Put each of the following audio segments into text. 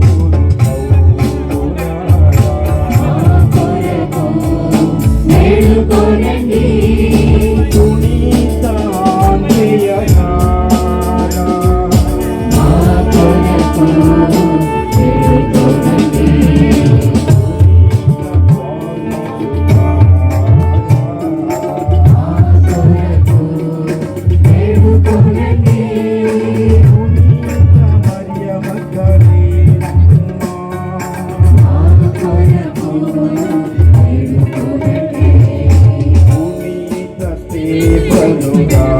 Lord. Yoga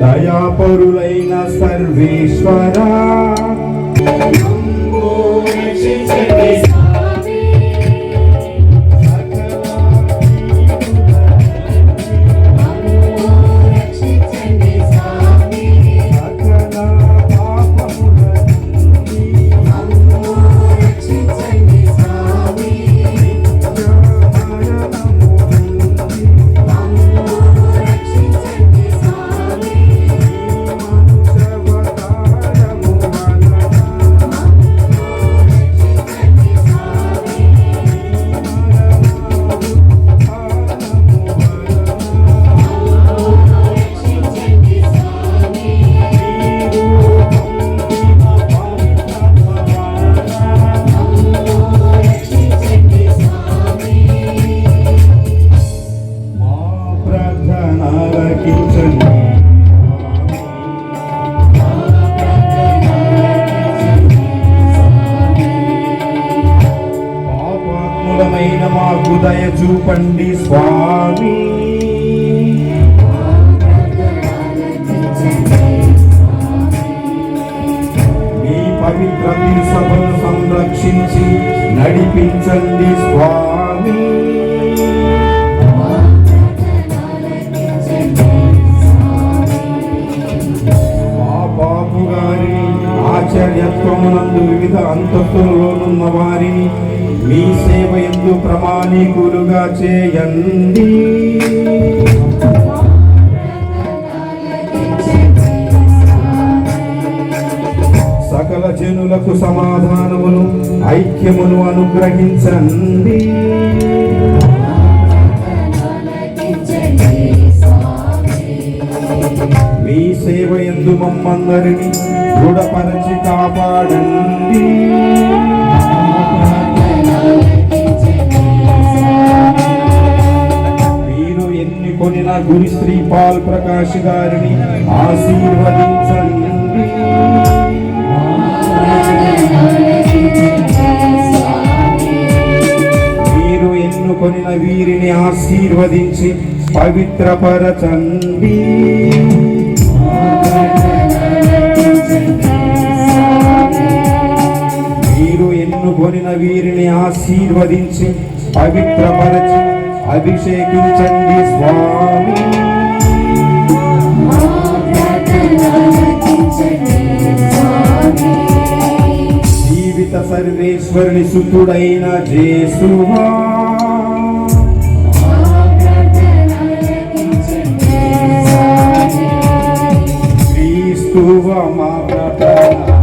దయాపరులైన సర్వేశ్వరా. చెప్పండి స్వామి. మీ పవిత్ర సభను సంరక్షించి నడిపించండి స్వామి. మా బాబు గారి ఆచార్యత్వమునందు వివిధ అంతస్తులలోనున్న వారిని మీ సేవ ఎందు ప్రమాణికులుగా చేయండి. సకల జనులకు సమాధానమును ఐక్యమును అనుగ్రహించండి. మీ సేవ ఎందు మమ్మందరిని దృఢపరచి కాపాడండి. మీరు ఎన్నుకొనిన గురి శ్రీ పాల్ ప్రకాష్ గారిని ఆశీర్వదించండి. మీరు ఎన్నుకొనిన వీరిని ఆశీర్వదించి పవిత్రపరచండి. మీరు ఎన్నుకొనిన వీరిని ఆశీర్వదించి పవిత్రపరచి అభిషేకించండి స్వామి. జీవిత సర్వేశ్వరుని సుతుడైన జేసువా. Thank you.